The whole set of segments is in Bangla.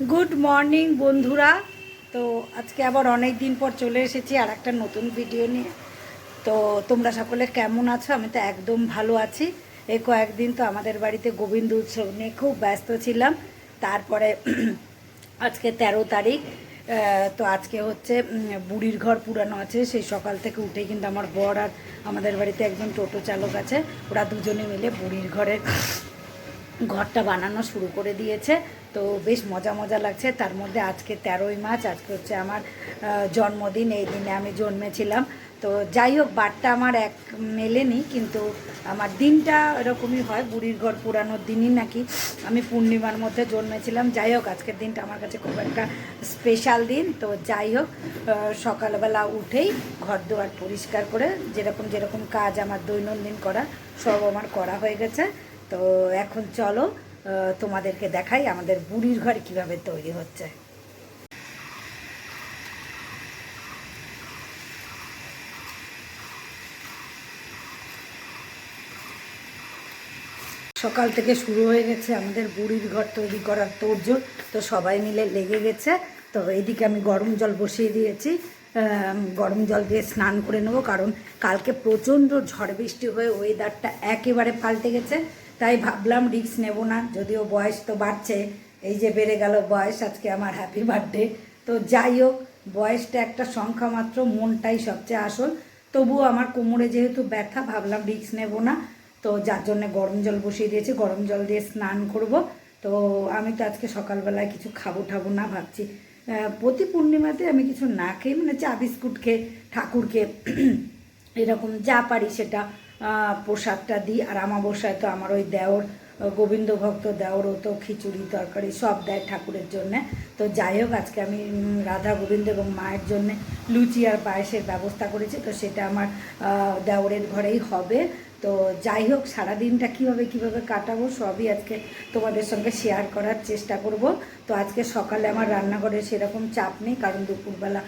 গুড মর্নিং বন্ধুরা। তো আজকে আবার অনেক দিন পর চলে এসেছি আর একটা নতুন ভিডিও নিয়ে। তো তোমরা সকলে কেমন আছো? আমি তো একদম ভালো আছি। এই কয়েকদিন তো আমাদের বাড়িতে গোবিন্দ উৎসব নিয়ে খুব ব্যস্ত ছিলাম। তারপরে আজকে তেরো তারিখ। তো আজকে হচ্ছে বুড়ির ঘর পুরানো আছে। সেই সকাল থেকে উঠে কিন্তু আমার বর আর আমাদের বাড়িতে একজন টোটো চালক আছে। ওরা দুজনে মিলে বুড়ির ঘরের ঘরটা বানানো শুরু করে দিয়েছে। তো বেশ মজা মজা লাগছে। তার মধ্যে আজকে তেরোই মার্চ, আজকে হচ্ছে আমার জন্মদিন। এই দিনে আমি জন্মেছিলাম। তো যাই হোক, বারটা আমার এক মেলেনি, কিন্তু আমার দিনটা এরকমই হয়। বুড়ির ঘর পুরানোর দিনই নাকি আমি পূর্ণিমার মধ্যে জন্মেছিলাম। যাই হোক, আজকের দিনটা আমার কাছে খুব একটা স্পেশাল দিন। তো যাই হোক সকালবেলা উঠেই ঘর দুয়ার পরিষ্কার করে যেরকম যেরকম কাজ আমার দৈনন্দিন করা, সব আমার করা হয়ে গেছে। তো এখন চলো তোমাদেরকে দেখাই আমাদের বুড়ির ঘর কীভাবে তৈরি হচ্ছে। সকাল থেকে শুরু হয়ে গেছে আমাদের বুড়ির ঘর তৈরি করার তোড়জোড়, তো সবাই মিলে লেগে গেছে। তো এদিকে আমি গরম জল বসিয়ে দিয়েছি। গরম জল দিয়ে স্নান করে নেব, কারণ কালকে প্রচণ্ড ঝড় বৃষ্টি হয়ে ওয়েদারটা একেবারে পাল্টে গেছে। তাই ভাবলাম রিক্স নেব না, যদিও বয়স তো বাড়ছে, এই যে বেড়ে গেল বয়স, আজকে আমার হ্যাপি বার্থডে তো যাই হোক, বয়সটা একটা সংখ্যা মাত্র, মনটাই সবচেয়ে আসল। তবুও আমার কোমরে যেহেতু ব্যথা, ভাবলাম রিক্স নেব না। তো যার জন্য গরম জল বসিয়ে দিয়েছি, গরম জল দিয়ে স্নান করব। তো আমি তো আজকে সকালবেলায় কিছু খাব ঠাবো না ভাবছি। প্রতি পূর্ণিমাতে আমি কিছু না খেয়ে মানে চা বিস্কুট খেয়ে, ঠাকুরকে এরকম যা পারি সেটা প্রসাদটা দিই। আর আমাবস্যায় তো আমার ওই দেওর গোবিন্দভক্ত দেওরও তো খিচুড়ি, তরকারি সব দেয় ঠাকুরের জন্যে। তো যাই হোক, আজকে আমি রাধা গোবিন্দ এবং মায়ের জন্যে লুচি আর পায়েসের ব্যবস্থা করেছি। তো সেটা আমার দেওরের ঘরেই হবে। তো যাই হোক, সারাদিনটা কীভাবে কীভাবে কাটাবো সবই আজকে তোমাদের সঙ্গে শেয়ার করার চেষ্টা করব। তো আজকে সকালে আমার রান্নাঘরে সেরকম চাপ নেই, কারণ দুপুরবেলা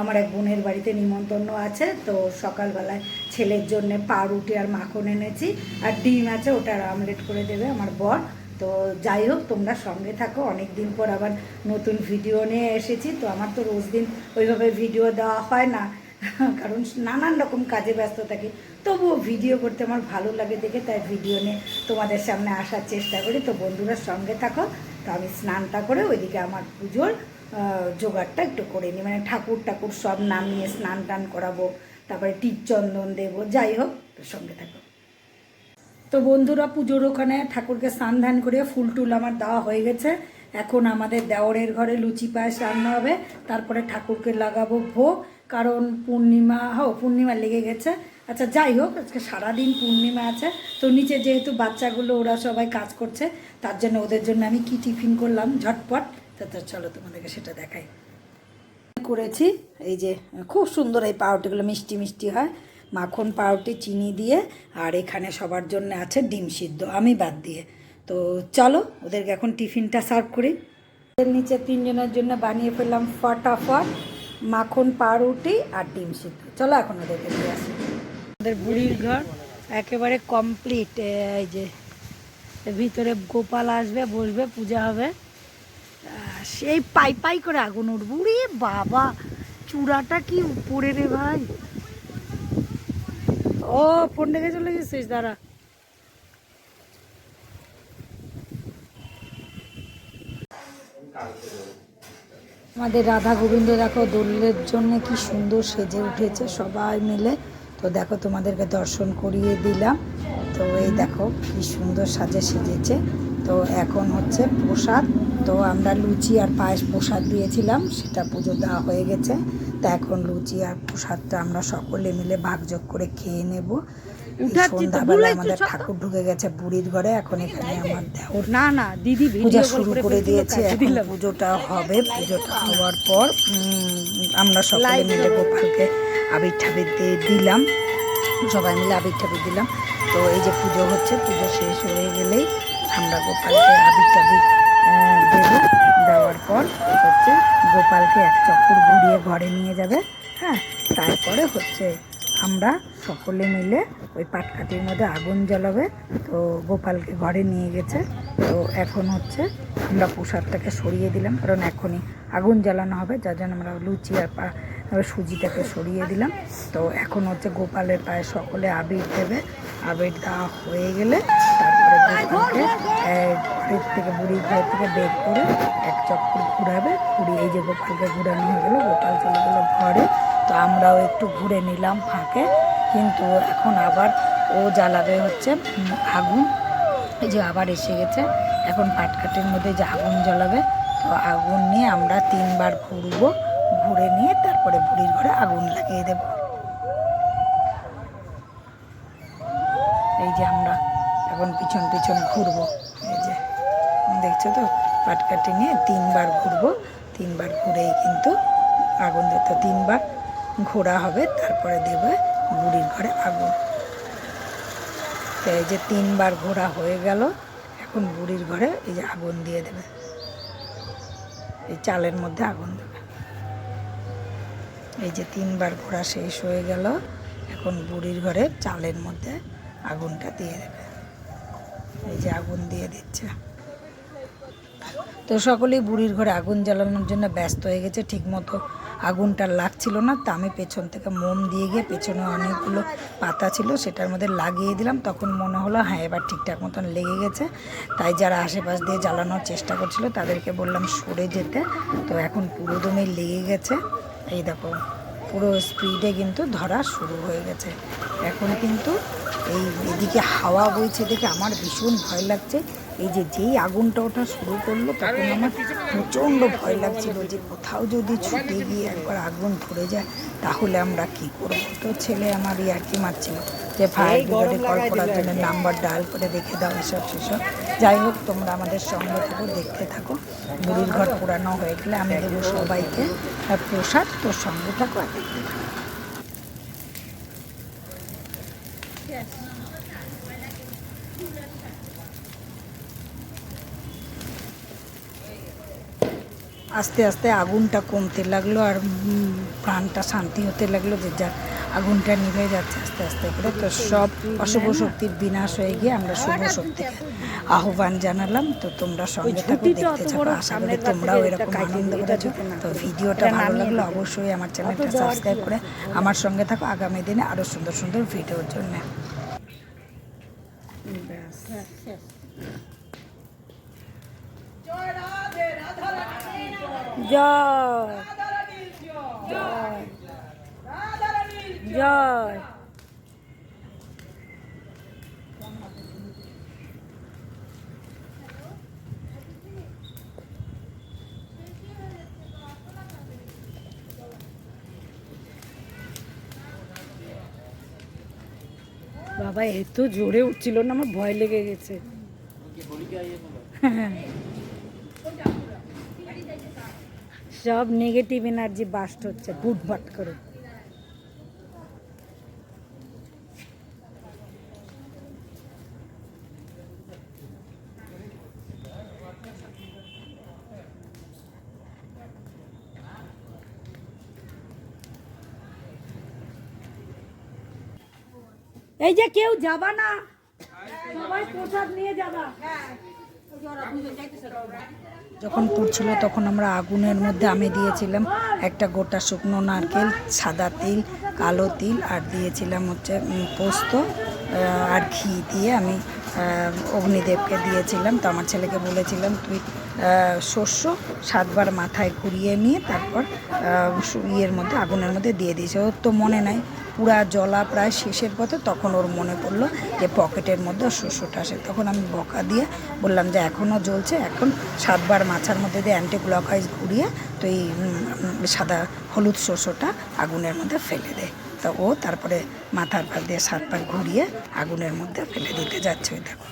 আমার এক বোনের বাড়িতে নিমন্ত্রণ আছে। তো সকালবেলায় ছেলের জন্য পাউরুটি আর মাখন এনেছি আর ডিম আছে ওটার আমলেট করে দেবে আমার বর। তো যাই হোক, তোমরা সঙ্গে থাকো। অনেক দিন পর আবার নতুন ভিডিও নিয়ে এসেছি। তো আমার তো রোজ দিন ওইভাবে ভিডিও দেওয়া হয় না, কারণ নানান রকম কাজে ব্যস্ত থাকি। তবুও ভিডিও করতে আমার ভালো লাগে দেখে, তাই ভিডিও নিয়ে তোমাদের সামনে আসার চেষ্টা করি। তো বন্ধুরা সঙ্গে থাকো, তো আমি স্নানটা করে ওইদিকে আমার পুজোর জোগাড়টা একটু করে নিই। মানে ঠাকুর ঠাকুর সব নামিয়ে স্নান টান করাবো, তারপরে টিপ চন্দন দেবো, যাই হোক সঙ্গে থাকো। তো বন্ধুরা পুজোর ওখানে ঠাকুরকে স্নান ধান করে ফুল টুল আমার দেওয়া হয়ে গেছে। এখন আমাদের দেওরের ঘরে লুচি পায়েস রান্না হবে, তারপরে ঠাকুরকে লাগাবো ভোগ, কারণ পূর্ণিমা হো পূর্ণিমা লেগে গেছে। আচ্ছা যাই হোক, আজকে সারাদিন পূর্ণিমা আছে। তো নিচে যেহেতু বাচ্চাগুলো, ওরা সবাই কাজ করছে, তার জন্য ওদের জন্য আমি কি টিফিন করলাম? ঝটপট। তো চলো তোমাদেরকে সেটা দেখাই। করেছি, এই যে খুব সুন্দর এই পাউরুটিগুলো, মিষ্টি মিষ্টি হয়। মাখন পাউরুটি, চিনি দিয়ে, আর এখানে সবার জন্য আছে ডিম সিদ্ধ, আমি বাদ দিয়ে। তো চলো, ওদেরকে এখন টিফিনটা সার্ভ করি। এর নিচে তিনজনের জন্য বানিয়ে ফেললাম ফটাফট মাখন পাউরুটি আর ডিম সিদ্ধ। চলো এখন ওদেরকে দিয়ে আসি। আমাদের বুড়ির ঘর, একেবারে কমপ্লিট এই যে, ভিতরে গোপাল আসবে, বসবে, পূজা হবে। সেই পাই পাই করে আগুন উঠবো। রে বাবা, চূড়াটা কি উপরে রে ভাই? ও, ফোন ডেকে চলে গেছিস, দাঁড়া। আমাদের রাধা গোবিন্দ দেখো, দোলের জন্য কি সুন্দর সেজে উঠেছে সবাই মিলে। তো দেখো তোমাদেরকে দর্শন করিয়ে দিলাম। তো এই দেখো কি সুন্দর সাজে সেজেছে। তো এখন হচ্ছে প্রসাদ। তো আমরা লুচি আর পায়েস প্রসাদ দিয়েছিলাম, সেটা পুজো দেওয়া হয়ে গেছে। তা এখন লুচি আর প্রসাদটা আমরা সকলে মিলে ভাগযোগ করে খেয়ে নেব। ঠাকুর ঢুকে গেছে বুড়ির ঘরে এখন এখানে আমার দেওর। না না দিদি পূজা শুরু করে দিয়েছে পুজোটা হবে পুজোটা হওয়ার পর আমরা সকলে মিলে গোপালকে আবির ঠাবির দিয়ে দিলাম। সবাই মিলে আবির ঠাবির দিলাম। তো এই যে পুজো হচ্ছে পুজো শেষ হয়ে গেলেই আমরা গোপালকে আবির টাবির আহ, দেবো। দেওয়ার পর হচ্ছে গোপালকে এক চক্কর ঘুরিয়ে ঘরে নিয়ে যাবে। হ্যাঁ তারপরে হচ্ছে আমরা সকলে মিলে ওই পাটকাঠির মধ্যে আগুন জ্বালাবে। তো গোপালকে ঘরে নিয়ে গেছে। তো এখন হচ্ছে আমরা প্রসাদটাকে সরিয়ে দিলাম। কারণ এখনই আগুন জ্বালানো হবে। যার জন্য আমরা লুচি আর পা সুজিটাকে সরিয়ে দিলাম। তো এখন হচ্ছে গোপালের পায়ে সকলে আবির দেবে। আবির দেওয়া হয়ে গেলে তারপরে গোপালকে ঘরের থেকে বুড়ির ঘর থেকে বের করে এক চক্কর ঘুরাবে। ঘুরিয়ে এই যে গোপালকে ঘুরানো হয়ে গেলো। গোপাল চলে গেলো ঘরে। তো আমরাও একটু ঘুরে নিলাম ফাঁকে। কিন্তু এখন আবার ও জ্বালাবে হচ্ছে আগুন। এই যে আবার এসে গেছে, এখন পাটকাঠির মধ্যে যে আগুন জ্বালাবে, তো আগুন নিয়ে আমরা তিনবার ঘুরবো, ঘুরে নিয়ে তারপরে বুড়ির ঘরে আগুন লাগিয়ে দেব। এই যে আমরা এখন পিছন পিছন ঘুরবো। এই যে, দেখছ তো? পাটকাঠি নিয়ে তিনবার ঘুরবো, তিনবার ঘুরেই কিন্তু আগুন দিতে তিনবার ঘোরা হবে, তারপরে দেবে বুড়ির ঘরে আগুন। তো এই যে তিনবার ঘোরা হয়ে গেল, এখন বুড়ির ঘরে এই যে আগুন দিয়ে দেবে। এই চালের মধ্যে আগুন দেবে। এই যে তিনবার ঘোরা শেষ হয়ে গেল, এখন বুড়ির ঘরে চালের মধ্যে আগুনটা দিয়ে দেবে। এই যে আগুন দিয়ে দিচ্ছে। তো সকলেই বুড়ির ঘরে আগুন জ্বালানোর জন্য ব্যস্ত হয়ে গেছে, ঠিকমতো আগুনটা লাগছিল না, তা আমি পেছন থেকে মোম দিয়ে গিয়ে পেছনে অনেকগুলো পাতা ছিল, সেটার মধ্যে লাগিয়ে দিলাম। তখন মনে হলো হ্যাঁ এবার ঠিকঠাক মতন লেগে গেছে। তাই যারা আশেপাশ দিয়ে জ্বালানোর চেষ্টা করছিল, তাদেরকে বললাম, সরে যেতে। তো এখন পুরো দমে লেগে গেছে। এই দেখো, পুরো স্পিডে কিন্তু ধরা শুরু হয়ে গেছে। এখন কিন্তু এই এদিকে হাওয়া বইছে দেখে আমার ভীষণ ভয় লাগছে। এই যে যেই আগুনটা ওঠা শুরু করল তখন আমার প্রচণ্ড ভয় লাগছিল যে কোথাও যদি ছুটে গিয়ে একবার আগুন ধরে যায় তাহলে আমরা কি করব? তো ছেলে আমার ইয়ার্কি মারছিল যে ফায়ার ব্রিগেডে কল করার জন্য নাম্বার ডায়াল করে রেখে দাও এসব সেসব। যাই হোক তোমরা আমাদের সঙ্গে থাকো দেখতে থাকো। বুড়ির ঘর পুরানো হয়ে গেলে আমি দেবো সবাইকে প্রসাদ তোর সঙ্গে থাকো আর দেখতে থাকো। আস্তে আস্তে আগুনটা কমতে লাগল আর প্রাণটা শান্তি হতে লাগল যে যা আগুনটা নিভে যাচ্ছে আস্তে আস্তে করে। তো সব অশুভ শক্তির বিনাশ হয়ে গিয়ে আমরা শুভ শক্তিকে আহ্বান জানালাম। তো তোমরা সঙ্গে থাকো দেখতে থাকো। আশা করি তোমরাও এরকম আনন্দ করেছ। তো ভিডিওটা ভালো লাগল অবশ্যই আমার চ্যানেলটা সাবস্ক্রাইব করে আমার সঙ্গে থাকো আগামী দিনে আরও সুন্দর সুন্দর ভিডিওর জন্য। জয়। জয়। জয় বাবা এত জোরে উঠছিল না আমার ভয় লেগে গেছে। সব নেগেটিভ এনার্জি বাস্ট হচ্ছে বুটবাট করে। এই যে কেউ যাবা না? সবাই প্রসাদ নিয়ে যাবা। যখন পুড়ছিল তখন আমরা আগুনের মধ্যে আমি দিয়েছিলাম একটা গোটা শুকনো নারকেল, সাদা তিল, কালো তিল আর দিয়েছিলাম হচ্ছে পোস্ত আর ঘি দিয়ে আমি অগ্নিদেবকে দিয়েছিলাম। তো আমার ছেলেকে বলেছিলাম, তুই শস্য সাতবার মাথায় ঘুরিয়ে নিয়ে তারপর ইয়ের মধ্যে, আগুনের মধ্যে দিয়ে দিয়েছে ওর তো মনে নাই। পুরা জলা প্রায় শেষের পথে তখন ওর মনে পড়ল যে পকেটের মধ্যে শস্যটা আসে। তখন আমি বকা দিয়ে বললাম যে এখনও জ্বলছে এখন সাতবার মাছার মধ্যে দিয়ে অ্যান্টি ক্লকওয়াইজ ঘুরিয়ে তো এই সাদা হলুদ শস্যটা আগুনের মধ্যে ফেলে দেয় তা ও তারপরে মাথার পা দিয়ে সাতবার ঘুরিয়ে আগুনের মধ্যে ফেলে দিতে যাচ্ছে ওই দেখো।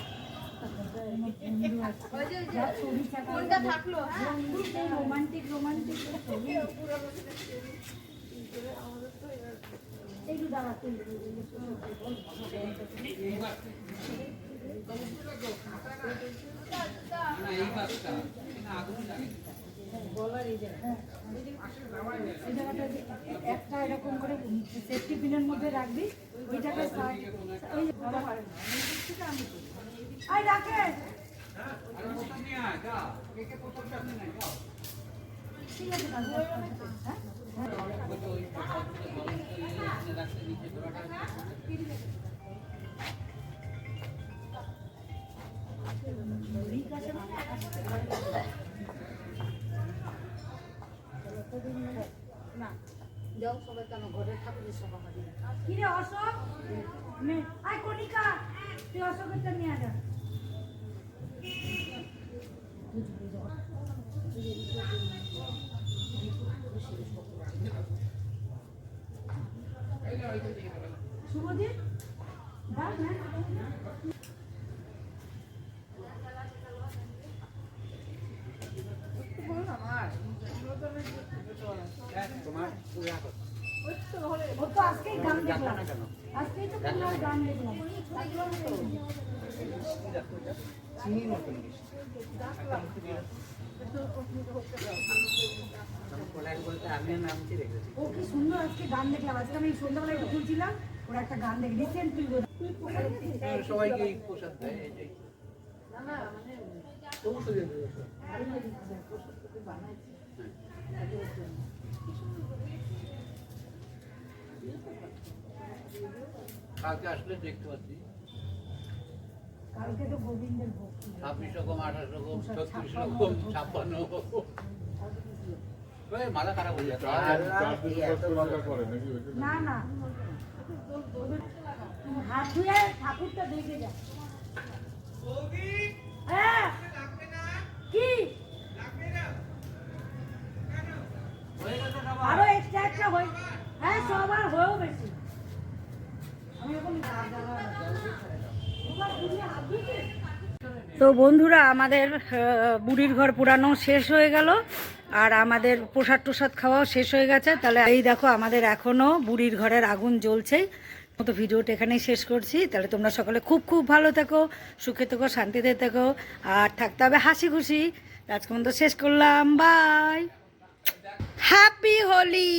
একটা এরকম করে সেফটি পিনের মধ্যে রাখবি ওইটাকে আই রাখে ঠিক আছে কালকে হ্যাঁ কিরে অশোক? আয় কণিকা তুই অশোকেরটা নিয়ে যা শুভদীপ দাও না ও তো আজকেই গান দেখলাম আজকেই তো তোমার গান দেখলাম ও কি সুন্দর আজকে গান দেখলাম আজকে আমি সন্ধ্যাবেলা একটু খুলছিলাম ওরা একটা গান দেখ রিসেন্টলি সবাইকে প্রসাদ দেয় এটাই কালকে আসলে দেখতে পাচ্ছি। কালকে তো গোবিন্দের ভোগ ছাব্বিশ রকম আঠাশ রকম ছত্রিশ রকম ছাপ্পান্ন মাথা খারাপ হয়ে যাচ্ছে। না না। হাত ধুয়ে ঠাকুরটা দেখে যা। হ্যাঁ। কি? আরও এক্সট্রা একটা হই হ্যাঁ তো বন্ধুরা, আমাদের বুড়ির ঘর পুরানো শেষ হয়ে গেল, আর আমাদের প্রসাদ টোসাদ খাওয়াও শেষ হয়ে গেছে। তাহলে এই দেখো, আমাদের এখনও বুড়ির ঘরের আগুন জ্বলছেই মতো ভিডিওটা এখানেই শেষ করছি। তাহলে তোমরা সকলে খুব খুব ভালো থেকো, সুখে থেকো, শান্তিতে থেকো, আর থাকতে হবে হাসি খুশি আজকে মতো শেষ করলাম। Bye happy Holi